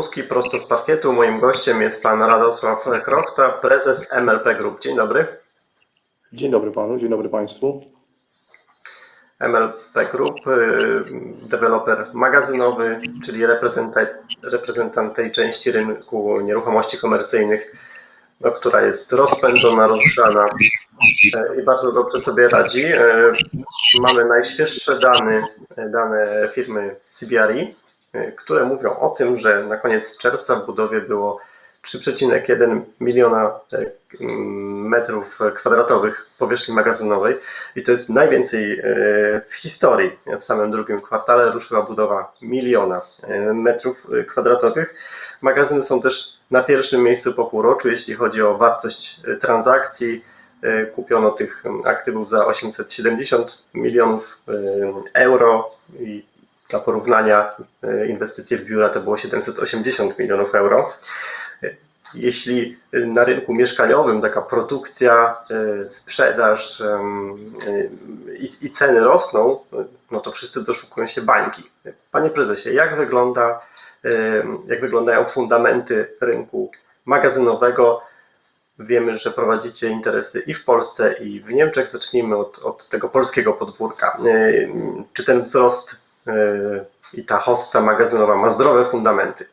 Prosto z parkietu. Moim gościem jest pan Radosław Krochta, prezes MLP Group. Dzień dobry. Dzień dobry panu, dzień dobry państwu. MLP Group, y, deweloper magazynowy, czyli reprezentant, reprezentant tej części rynku nieruchomości komercyjnych, no, która jest rozpędzona, rozgrzana y, i bardzo dobrze sobie radzi. Y, Mamy najświeższe dane, dane firmy CBRE, które mówią o tym, że na koniec czerwca w budowie było 3,1 miliona y, metrów kwadratowych powierzchni magazynowej i to jest najwięcej y, w historii. W samym drugim kwartale ruszyła budowa miliona y, metrów kwadratowych. Magazyny są też na pierwszym miejscu po półroczu, jeśli chodzi o wartość y, transakcji. Y, Kupiono tych aktywów za 870 milionów y, euro i dla porównania y, inwestycje w biura to było 780 milionów euro. Jeśli na rynku mieszkaniowym taka produkcja, sprzedaż i, ceny rosną, no to wszyscy doszukują się bańki. Panie prezesie, jak wygląda, jak wyglądają fundamenty rynku magazynowego? Wiemy, że prowadzicie interesy i w Polsce, i w Niemczech. Zacznijmy od, od tego polskiego podwórka. Czy ten wzrost i ta hossa magazynowa ma zdrowe fundamenty?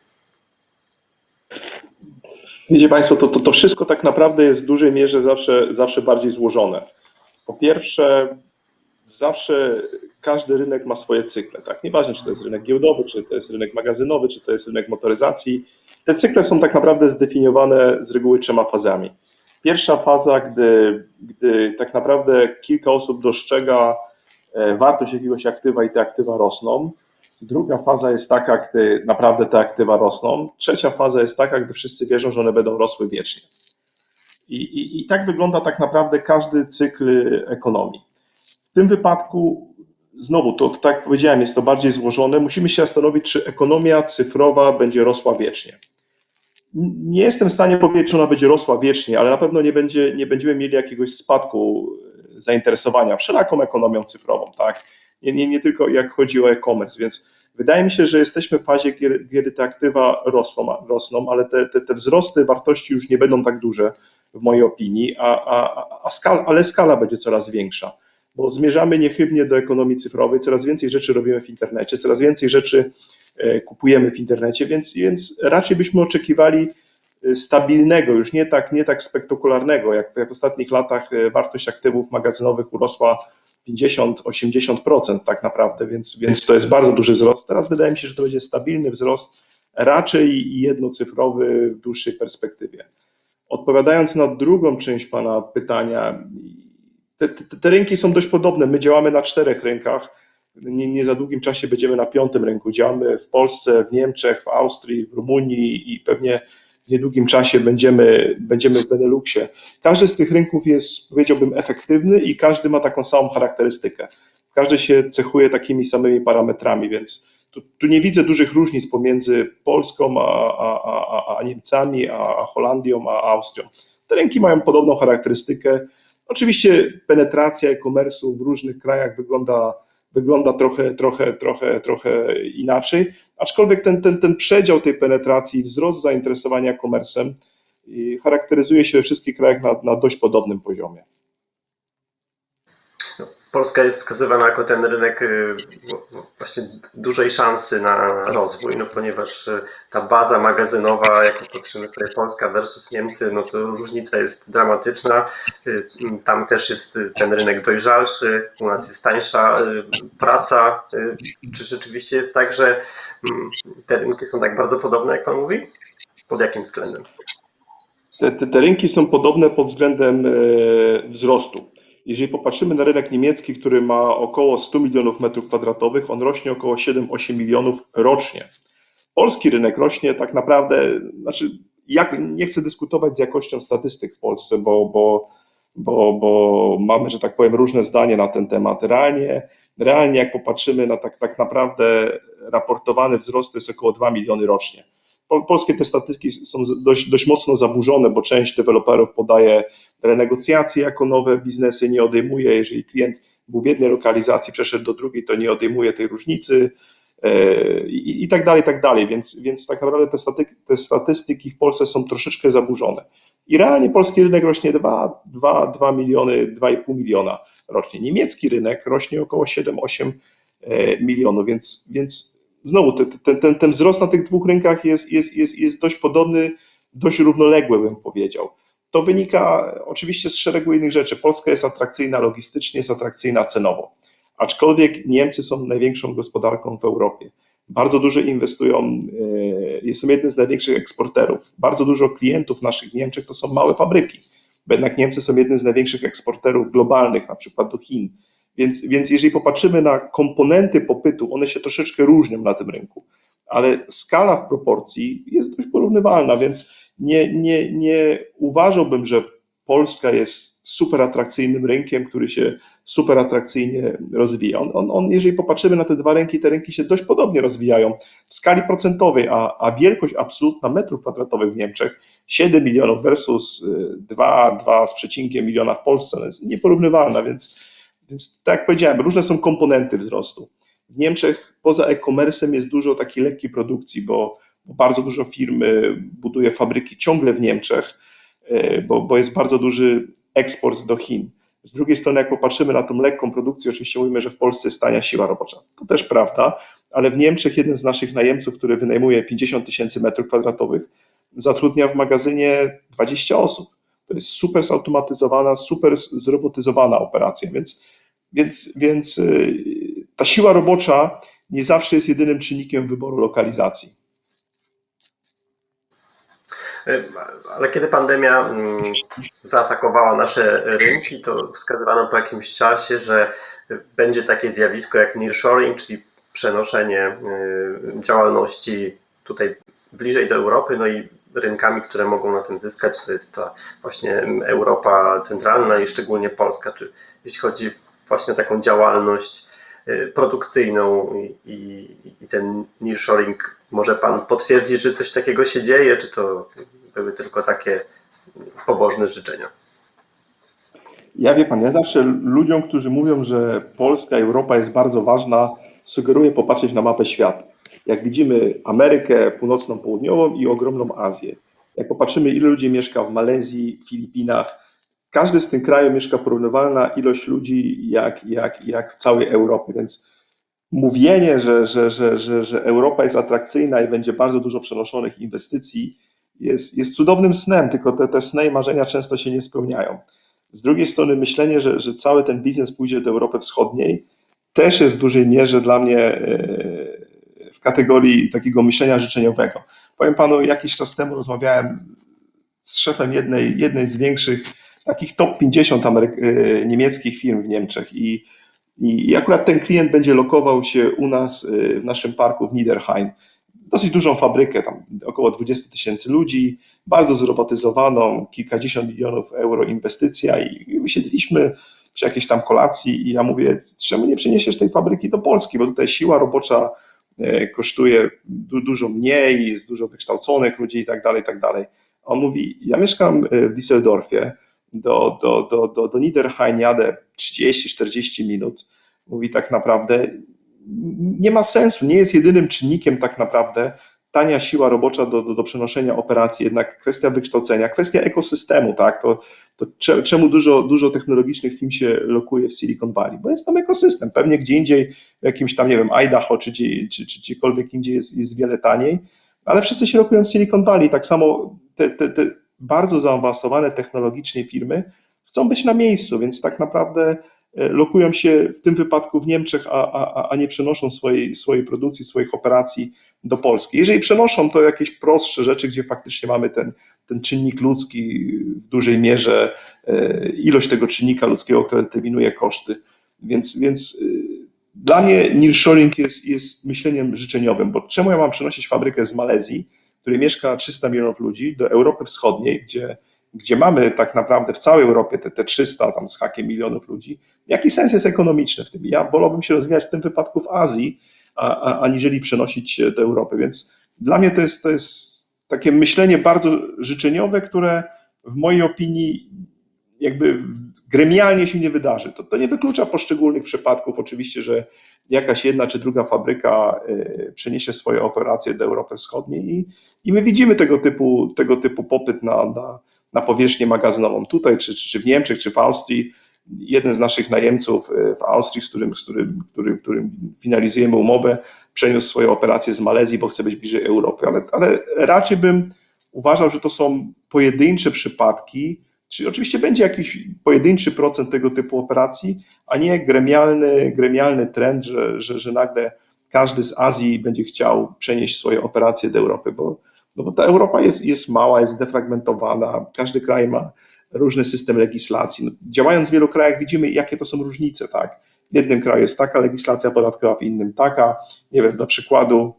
Wiecie Państwo, to, to, to wszystko tak naprawdę jest w dużej mierze zawsze, zawsze bardziej złożone. Po pierwsze, zawsze każdy rynek ma swoje cykle. Tak? Nieważne, czy to jest rynek giełdowy, czy to jest rynek magazynowy, czy to jest rynek motoryzacji. Te cykle są tak naprawdę zdefiniowane z reguły trzema fazami. Pierwsza faza, gdy, gdy tak naprawdę kilka osób dostrzega wartość jakiegoś aktywa i te aktywa rosną. Druga faza jest taka, gdy naprawdę te aktywa rosną. Trzecia faza jest taka, gdy wszyscy wierzą, że one będą rosły wiecznie. I, i, I tak wygląda tak naprawdę każdy cykl ekonomii. W tym wypadku, znowu, to tak jak powiedziałem, jest to bardziej złożone. Musimy się zastanowić, czy ekonomia cyfrowa będzie rosła wiecznie. Nie jestem w stanie powiedzieć, czy ona będzie rosła wiecznie, ale na pewno nie, będzie, nie będziemy mieli jakiegoś spadku zainteresowania wszelaką ekonomią cyfrową, tak? Nie, nie, nie tylko jak chodzi o e-commerce, więc wydaje mi się, że jesteśmy w fazie, kiedy, te aktywa rosną, rosną ale te, te, te wzrosty wartości już nie będą tak duże, w mojej opinii, a, a, a skala, ale skala będzie coraz większa, bo zmierzamy niechybnie do ekonomii cyfrowej, coraz więcej rzeczy robimy w internecie, coraz więcej rzeczy e, kupujemy w internecie, więc, więc raczej byśmy oczekiwali stabilnego, już nie tak, nie tak spektakularnego, jak, jak w ostatnich latach e, wartość aktywów magazynowych urosła 50-80% tak naprawdę, więc, więc to jest bardzo duży wzrost. Teraz wydaje mi się, że to będzie stabilny wzrost, raczej jednocyfrowy w dłuższej perspektywie. Odpowiadając na drugą część Pana pytania, te, te, te rynki są dość podobne. My działamy na czterech rynkach. Nie, nie za długim czasie będziemy na piątym rynku. Działamy w Polsce, w Niemczech, w Austrii, w Rumunii i pewnie niedługim czasie będziemy, będziemy w Beneluxie. Każdy z tych rynków jest, powiedziałbym, efektywny i każdy ma taką samą charakterystykę. Każdy się cechuje takimi samymi parametrami, więc tu, tu nie widzę dużych różnic pomiędzy Polską a, a, a, a Niemcami, a Holandią, a Austrią. Te rynki mają podobną charakterystykę. Oczywiście penetracja e-commerce'u w różnych krajach wygląda, wygląda trochę, trochę, trochę, trochę inaczej, aczkolwiek ten, ten, ten przedział tej penetracji, wzrost zainteresowania e-commerce'em i charakteryzuje się we wszystkich krajach na, na dość podobnym poziomie. Polska jest wskazywana jako ten rynek y, właśnie dużej szansy na rozwój, no ponieważ y, ta baza magazynowa, jak patrzymy sobie Polska versus Niemcy, no to różnica jest dramatyczna. Y, Tam też jest ten rynek dojrzalszy, u nas jest tańsza praca. Czy rzeczywiście jest tak, że te rynki są tak bardzo podobne, jak Pan mówi? Pod jakim względem? Te, te, te rynki są podobne pod względem wzrostu. Jeżeli popatrzymy na rynek niemiecki, który ma około 100 milionów metrów kwadratowych, on rośnie około 7-8 milionów rocznie. Polski rynek rośnie tak naprawdę, znaczy jak, nie chcę dyskutować z jakością statystyk w Polsce, bo, bo, bo, bo mamy, że tak powiem, różne zdania na ten temat. Realnie, realnie jak popatrzymy na tak, tak naprawdę raportowany wzrost to jest około 2 miliony rocznie. Pol- Polskie te statystyki są dość, dość mocno zaburzone, bo część deweloperów podaje renegocjacje jako nowe biznesy, nie odejmuje, jeżeli klient był w jednej lokalizacji, przeszedł do drugiej, to nie odejmuje tej różnicy. e, i, i tak dalej, i tak dalej. Więc, więc tak naprawdę te, staty, te statystyki w Polsce są troszeczkę zaburzone. I realnie polski rynek rośnie 2, 2, 2 miliony, 2,5 miliona rocznie. Niemiecki rynek rośnie około 7-8 e, milionów, więc, więc znowu ten, ten, ten, wzrost na tych dwóch rynkach jest, jest, jest, jest dość podobny, dość równoległy, bym powiedział. To wynika oczywiście z szeregu innych rzeczy. Polska jest atrakcyjna logistycznie, jest atrakcyjna cenowo. Aczkolwiek Niemcy są największą gospodarką w Europie. Bardzo dużo inwestują, e, są jednym z największych eksporterów. Bardzo dużo klientów naszych w Niemczech to są małe fabryki, jednak Niemcy są jednym z największych eksporterów globalnych, na przykład do Chin. Więc, więc jeżeli popatrzymy na komponenty popytu, one się troszeczkę różnią na tym rynku, ale skala w proporcji jest dość porównywalna, więc nie, nie, nie uważałbym, że Polska jest super atrakcyjnym rynkiem, który się super atrakcyjnie rozwija. On, on, on, jeżeli popatrzymy na te dwa rynki, te rynki się dość podobnie rozwijają w skali procentowej, a, a wielkość absolutna metrów kwadratowych w Niemczech 7 milionów versus 2, 2 z przecinkiem miliona w Polsce no jest nieporównywalna, więc, więc tak jak powiedziałem, różne są komponenty wzrostu. W Niemczech poza e-commerce'em jest dużo takiej lekkiej produkcji, bo, bo bardzo dużo firm buduje fabryki ciągle w Niemczech, bo, bo jest bardzo duży eksport do Chin. Z drugiej strony, jak popatrzymy na tą lekką produkcję, oczywiście mówimy, że w Polsce jest tania siła robocza. To też prawda, ale w Niemczech jeden z naszych najemców, który wynajmuje 50 tysięcy metrów kwadratowych, zatrudnia w magazynie 20 osób. To jest super zautomatyzowana, super zrobotyzowana operacja, więc, więc, więc ta siła robocza nie zawsze jest jedynym czynnikiem wyboru lokalizacji. Ale kiedy pandemia zaatakowała nasze rynki, to wskazywano po jakimś czasie, że będzie takie zjawisko jak nearshoring, czyli przenoszenie działalności tutaj bliżej do Europy, no i rynkami, które mogą na tym zyskać, to jest ta właśnie Europa Centralna i szczególnie Polska, czy jeśli chodzi właśnie taką działalność produkcyjną i, i, i ten nearshoring, może Pan potwierdzić, że coś takiego się dzieje, czy to były tylko takie pobożne życzenia? Ja wie Pan, ja zawsze ludziom, którzy mówią, że Polska, Europa jest bardzo ważna, sugeruję popatrzeć na mapę świata. Jak widzimy Amerykę Północną, Południową i ogromną Azję. Jak popatrzymy, ile ludzi mieszka w Malezji, Filipinach, każdy z tych krajów mieszka porównywalna ilość ludzi jak, jak, jak w całej Europie, więc mówienie, że, że, że, że, że Europa jest atrakcyjna i będzie bardzo dużo przenoszonych inwestycji, jest, jest cudownym snem, tylko te, te sny i marzenia często się nie spełniają. Z drugiej strony myślenie, że, że cały ten biznes pójdzie do Europy Wschodniej, też jest w dużej mierze dla mnie w kategorii takiego myślenia życzeniowego. Powiem panu, jakiś czas temu rozmawiałem z szefem jednej, jednej z większych takich top 50 Ameryk niemieckich firm w Niemczech i, i akurat ten klient będzie lokował się u nas w naszym parku w Niederheim. Dosyć dużą fabrykę, tam około 20 tysięcy ludzi, bardzo zrobotyzowaną, kilkadziesiąt milionów euro inwestycja i usiedliśmy przy jakiejś tam kolacji i ja mówię, czemu nie przeniesiesz tej fabryki do Polski, bo tutaj siła robocza kosztuje du dużo mniej, jest dużo wykształconych ludzi i tak dalej, i tak dalej. On mówi, ja mieszkam w Düsseldorfie, do, do, do, do, do Niederheim jadę 30-40 minut. Mówi tak naprawdę, nie ma sensu, nie jest jedynym czynnikiem tak naprawdę tania siła robocza do, do, do przenoszenia operacji, jednak kwestia wykształcenia, kwestia ekosystemu, tak, to, to czemu dużo, dużo technologicznych firm się lokuje w Silicon Valley, bo jest tam ekosystem, pewnie gdzie indziej, w jakimś tam, nie wiem, Idaho czy, gdzie, czy, czy gdziekolwiek indziej jest, jest wiele taniej, ale wszyscy się lokują w Silicon Valley, tak samo te, te, te bardzo zaawansowane technologicznie firmy chcą być na miejscu, więc tak naprawdę lokują się w tym wypadku w Niemczech, a, a, a nie przenoszą swojej, swojej produkcji, swoich operacji do Polski. Jeżeli przenoszą, to jakieś prostsze rzeczy, gdzie faktycznie mamy ten, ten czynnik ludzki w dużej mierze, ilość tego czynnika ludzkiego, który determinuje koszty. Więc, więc dla mnie nearshoring jest, jest myśleniem życzeniowym, bo czemu ja mam przenosić fabrykę z Malezji, w której mieszka 300 milionów ludzi, do Europy Wschodniej, gdzie gdzie mamy tak naprawdę w całej Europie te, te 300 tam z hakiem milionów ludzi, jaki sens jest ekonomiczny w tym? Ja wolałbym się rozwijać w tym wypadku w Azji, a, a, aniżeli przenosić do Europy, więc dla mnie to jest, to jest takie myślenie bardzo życzeniowe, które w mojej opinii jakby gremialnie się nie wydarzy. To, to nie wyklucza poszczególnych przypadków, oczywiście, że jakaś jedna czy druga fabryka y, przeniesie swoje operacje do Europy Wschodniej i, i my widzimy tego typu, tego typu popyt na, na, na powierzchnię magazynową tutaj, czy, czy, w Niemczech, czy w Austrii. Jeden z naszych najemców y, w Austrii, z którym, z którym, którym, którym finalizujemy umowę, przeniósł swoje operacje z Malezji, bo chce być bliżej Europy, ale, ale raczej bym uważał, że to są pojedyncze przypadki, Czyli oczywiście będzie jakiś pojedynczy procent tego typu operacji, a nie gremialny, gremialny trend, że, że, że nagle każdy z Azji będzie chciał przenieść swoje operacje do Europy, bo, no bo ta Europa jest, jest mała, jest zdefragmentowana, każdy kraj ma różny system legislacji. No, działając w wielu krajach widzimy, jakie to są różnice, tak? W jednym kraju jest taka legislacja podatkowa, w innym taka. Nie wiem, dla przykładu,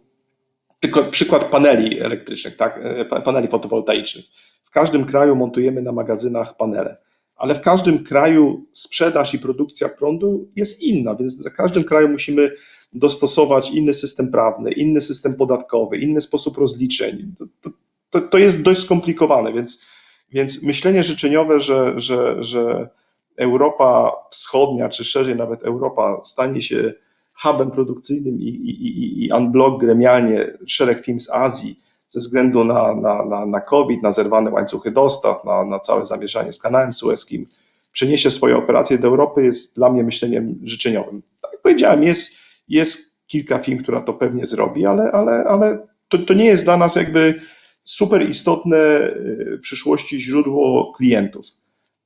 tylko przykład paneli elektrycznych, tak? Paneli fotowoltaicznych w każdym kraju montujemy na magazynach panele, ale w każdym kraju sprzedaż i produkcja prądu jest inna, więc za każdym kraju musimy dostosować inny system prawny, inny system podatkowy, inny sposób rozliczeń. To, to, to jest dość skomplikowane, więc, więc myślenie życzeniowe, że, że, że Europa Wschodnia, czy szerzej nawet Europa stanie się hubem produkcyjnym i, i, i, unblock gremialnie szereg firm z Azji, ze względu na, na, na, na COVID, na zerwane łańcuchy dostaw, na, na całe zamieszanie z kanałem sueskim, przeniesie swoje operacje do Europy, jest dla mnie myśleniem życzeniowym. Tak jak powiedziałem, jest, jest kilka firm, która to pewnie zrobi, ale, ale, ale to, to nie jest dla nas jakby super istotne y, w przyszłości źródło klientów.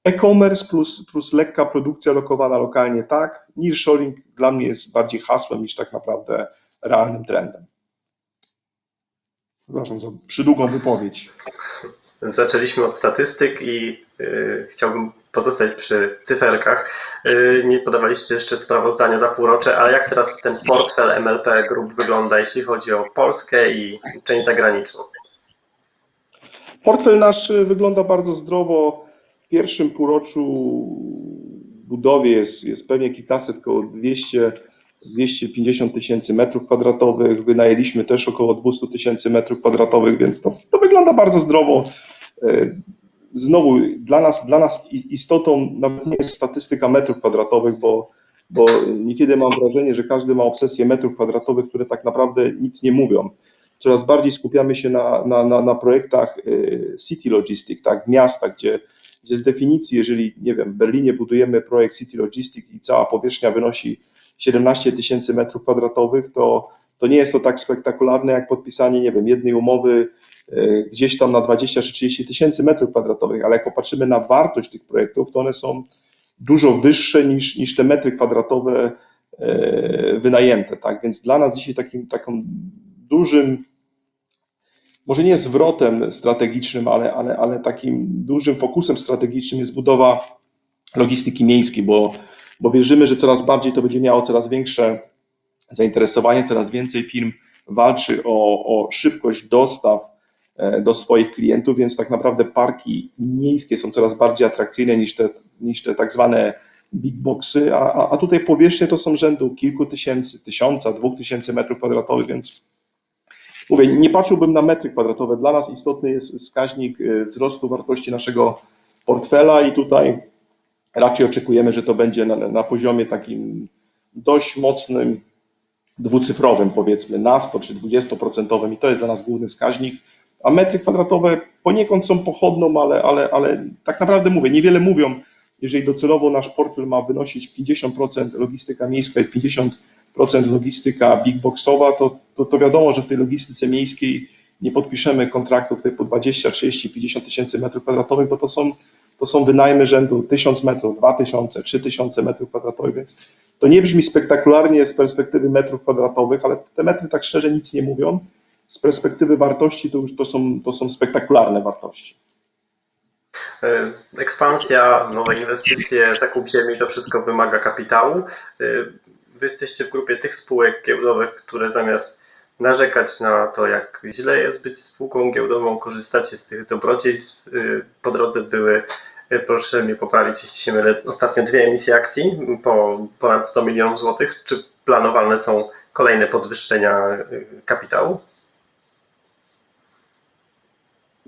E-commerce plus, plus lekka produkcja lokowana lokalnie tak, nearshoring dla mnie jest bardziej hasłem niż tak naprawdę realnym trendem. Przepraszam za przydługą wypowiedź. Zaczęliśmy od statystyk i y, chciałbym pozostać przy cyferkach. Y, nie podawaliście jeszcze sprawozdania za półrocze, ale jak teraz ten portfel MLP Group wygląda, jeśli chodzi o Polskę i część zagraniczną? Portfel nasz wygląda bardzo zdrowo. W pierwszym półroczu w budowie jest, jest pewnie kilkaset, około 200 250 tysięcy metrów kwadratowych, wynajęliśmy też około 200 tysięcy metrów kwadratowych, więc to, to wygląda bardzo zdrowo. E, znowu, dla nas, dla nas istotą nawet nie jest statystyka metrów kwadratowych, bo, bo niekiedy mam wrażenie, że każdy ma obsesję metrów kwadratowych, które tak naprawdę nic nie mówią. Coraz bardziej skupiamy się na, na, na, na projektach e, City Logistic, tak, w miastach, gdzie, gdzie z definicji, jeżeli, nie wiem, w Berlinie budujemy projekt City Logistic i cała powierzchnia wynosi 17 tysięcy metrów kwadratowych, to, to nie jest to tak spektakularne jak podpisanie, nie wiem, jednej umowy e, gdzieś tam na 20 czy 30 tysięcy metrów kwadratowych, ale jak popatrzymy na wartość tych projektów, to one są dużo wyższe niż, niż te metry kwadratowe e, wynajęte, tak, więc dla nas dzisiaj takim, takim dużym, może nie zwrotem strategicznym, ale, ale, ale takim dużym fokusem strategicznym jest budowa logistyki miejskiej, bo bo wierzymy, że coraz bardziej to będzie miało coraz większe zainteresowanie, coraz więcej firm walczy o, o szybkość dostaw e, do swoich klientów, więc tak naprawdę parki miejskie są coraz bardziej atrakcyjne niż te, niż te tak zwane big boxy, a, a tutaj powierzchnie to są rzędu kilku tysięcy, tysiąca, dwóch tysięcy metrów kwadratowych, więc mówię, nie patrzyłbym na metry kwadratowe. Dla nas istotny jest wskaźnik e, wzrostu wartości naszego portfela i tutaj raczej oczekujemy, że to będzie na, na poziomie takim dość mocnym, dwucyfrowym, powiedzmy na 100 czy 20% i to jest dla nas główny wskaźnik. A metry kwadratowe poniekąd są pochodną, ale, ale, ale tak naprawdę mówię, niewiele mówią. Jeżeli docelowo nasz portfel ma wynosić 50% logistyka miejska i 50% logistyka big boxowa, to, to, to wiadomo, że w tej logistyce miejskiej nie podpiszemy kontraktów typu 20, 30, 50 tysięcy metrów kwadratowych, bo to są to są wynajmy rzędu 1000 metrów, 2000, 3000 metrów kwadratowych, więc to nie brzmi spektakularnie z perspektywy metrów kwadratowych, ale te metry tak szczerze nic nie mówią. Z perspektywy wartości to już to są, to są spektakularne wartości. E, ekspansja, nowe inwestycje, zakup ziemi, to wszystko wymaga kapitału. E, wy jesteście w grupie tych spółek giełdowych, które zamiast narzekać na to, jak źle jest być spółką giełdową, korzystacie z tych dobrodziejstw. E, po drodze były Proszę mnie poprawić, jeśli się mylę. Ostatnio dwie emisje akcji po ponad 100 milionów złotych. Czy planowane są kolejne podwyższenia y, kapitału?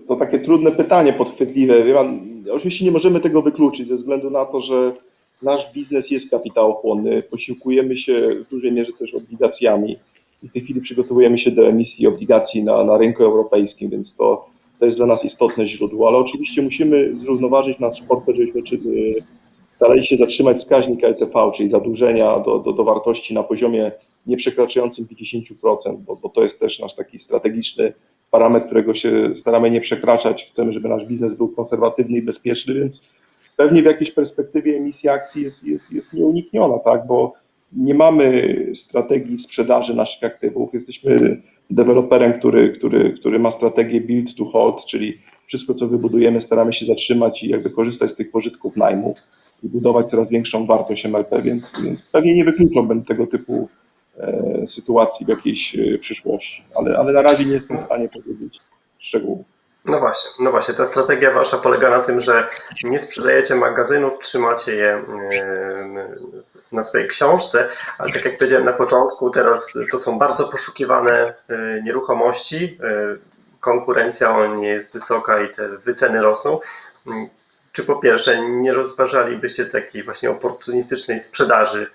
To takie trudne pytanie, podchwytliwe. Wie pan, oczywiście nie możemy tego wykluczyć ze względu na to, że nasz biznes jest kapitałochłonny. Posiłkujemy się w dużej mierze też obligacjami. I w tej chwili przygotowujemy się do emisji obligacji na, na rynku europejskim, więc to, to jest dla nas istotne źródło. Ale oczywiście musimy zrównoważyć nasz portfel, żebyśmy czy, y, starali się zatrzymać wskaźnik LTV, czyli zadłużenia do, do, do wartości na poziomie nie przekraczającym 50%, bo, bo to jest też nasz taki strategiczny parametr, którego się staramy nie przekraczać. Chcemy, żeby nasz biznes był konserwatywny i bezpieczny, więc pewnie w jakiejś perspektywie emisja akcji jest, jest, jest nieunikniona, tak? bo nie mamy strategii sprzedaży naszych aktywów. Jesteśmy deweloperem, który, który, który ma strategię build to hold, czyli wszystko, co wybudujemy, staramy się zatrzymać i jakby korzystać z tych pożytków najmu i budować coraz większą wartość MLP, więc, więc pewnie nie wykluczałbym tego typu e, sytuacji w jakiejś e, przyszłości, ale, ale na razie nie jestem w stanie powiedzieć szczegółów. No właśnie, no właśnie, ta strategia wasza polega na tym, że nie sprzedajecie magazynów, trzymacie je e, na swojej książce, ale tak jak powiedziałem na początku, teraz to są bardzo poszukiwane e, nieruchomości, e, konkurencja o nie jest wysoka i te wyceny rosną. Mm, Czy po pierwsze nie rozważalibyście takiej właśnie oportunistycznej sprzedaży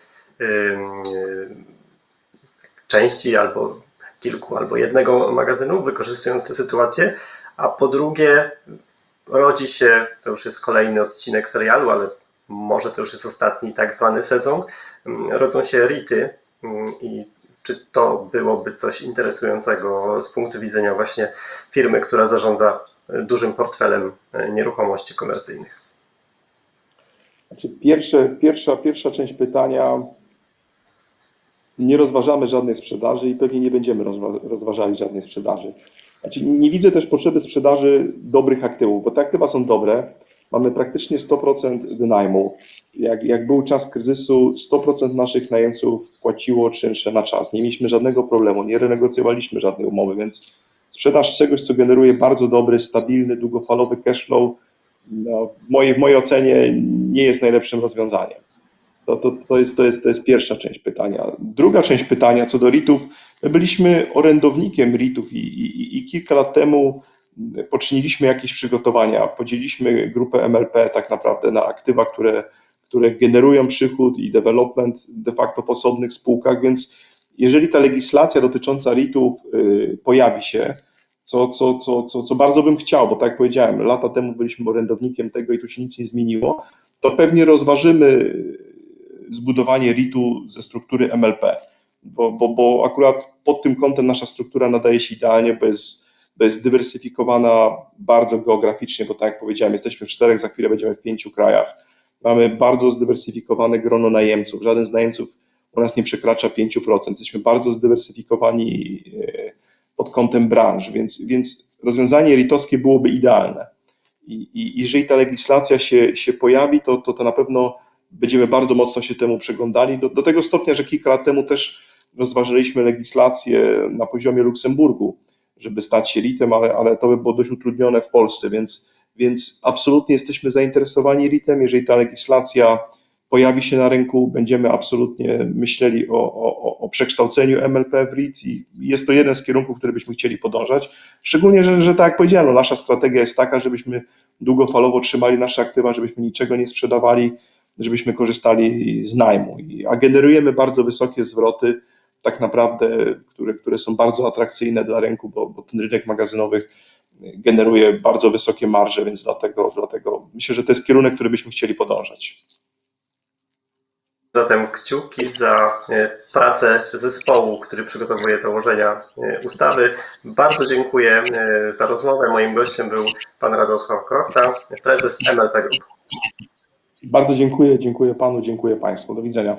części albo kilku, albo jednego magazynu, wykorzystując tę sytuację, a po drugie rodzi się, to już jest kolejny odcinek serialu, ale może to już jest ostatni tak zwany sezon, mm, rodzą się RITy mm, i czy to byłoby coś interesującego z punktu widzenia właśnie firmy, która zarządza dużym portfelem e, nieruchomości komercyjnych? Znaczy pierwsze, pierwsza, pierwsza część pytania. Nie rozważamy żadnej sprzedaży i pewnie nie będziemy rozwa- rozważali żadnej sprzedaży. Znaczy, nie widzę też potrzeby sprzedaży dobrych aktywów, bo te aktywa są dobre. Mamy praktycznie 100% wynajmu. Jak, jak był czas kryzysu, 100% naszych najemców płaciło czynsze na czas. Nie mieliśmy żadnego problemu, nie renegocjowaliśmy żadnej umowy, więc sprzedaż czegoś, co generuje bardzo dobry, stabilny, długofalowy cash flow, no, w, mojej, w mojej ocenie nie jest najlepszym rozwiązaniem. To, to, to, jest, to, jest, to jest pierwsza część pytania. Druga część pytania co do RIT-ów. My byliśmy orędownikiem RIT-ów i, i, i kilka lat temu poczyniliśmy jakieś przygotowania. Podzieliliśmy grupę MLP tak naprawdę na aktywa, które, które generują przychód i development de facto w osobnych spółkach, więc jeżeli ta legislacja dotycząca RIT-ów y, pojawi się, co, co, co, co, co bardzo bym chciał, bo tak jak powiedziałem, lata temu byliśmy orędownikiem tego i tu się nic nie zmieniło, to pewnie rozważymy zbudowanie RIT-u ze struktury MLP, bo, bo, bo akurat pod tym kątem nasza struktura nadaje się idealnie, bo jest, bo jest dywersyfikowana bardzo geograficznie, bo tak jak powiedziałem, jesteśmy w czterech, za chwilę będziemy w pięciu krajach. Mamy bardzo zdywersyfikowane grono najemców. Żaden z najemców u nas nie przekracza 5%. Jesteśmy bardzo zdywersyfikowani e, pod kątem branż, więc, więc rozwiązanie RIT-owskie byłoby idealne. I, I jeżeli ta legislacja się, się pojawi, to, to, to na pewno będziemy bardzo mocno się temu przyglądali. Do, do tego stopnia, że kilka lat temu też rozważaliśmy legislację na poziomie Luksemburgu, żeby stać się RIT-em, ale, ale to by było dość utrudnione w Polsce, więc, więc absolutnie jesteśmy zainteresowani RIT-em. Jeżeli ta legislacja pojawi się na rynku, będziemy absolutnie myśleli o, o, o przekształceniu MLP w RIT i jest to jeden z kierunków, który byśmy chcieli podążać. Szczególnie, że, że tak jak powiedziałem, no nasza strategia jest taka, żebyśmy długofalowo trzymali nasze aktywa, żebyśmy niczego nie sprzedawali, żebyśmy korzystali z najmu. A generujemy bardzo wysokie zwroty, tak naprawdę, które, które są bardzo atrakcyjne dla rynku, bo, bo ten rynek magazynowych generuje bardzo wysokie marże, więc dlatego, dlatego myślę, że to jest kierunek, który byśmy chcieli podążać. Zatem kciuki za e, pracę zespołu, który przygotowuje założenia e, ustawy. Bardzo dziękuję e, za rozmowę. Moim gościem był pan Radosław Krochta, prezes MLP Group. Bardzo dziękuję, dziękuję panu, dziękuję państwu. Do widzenia.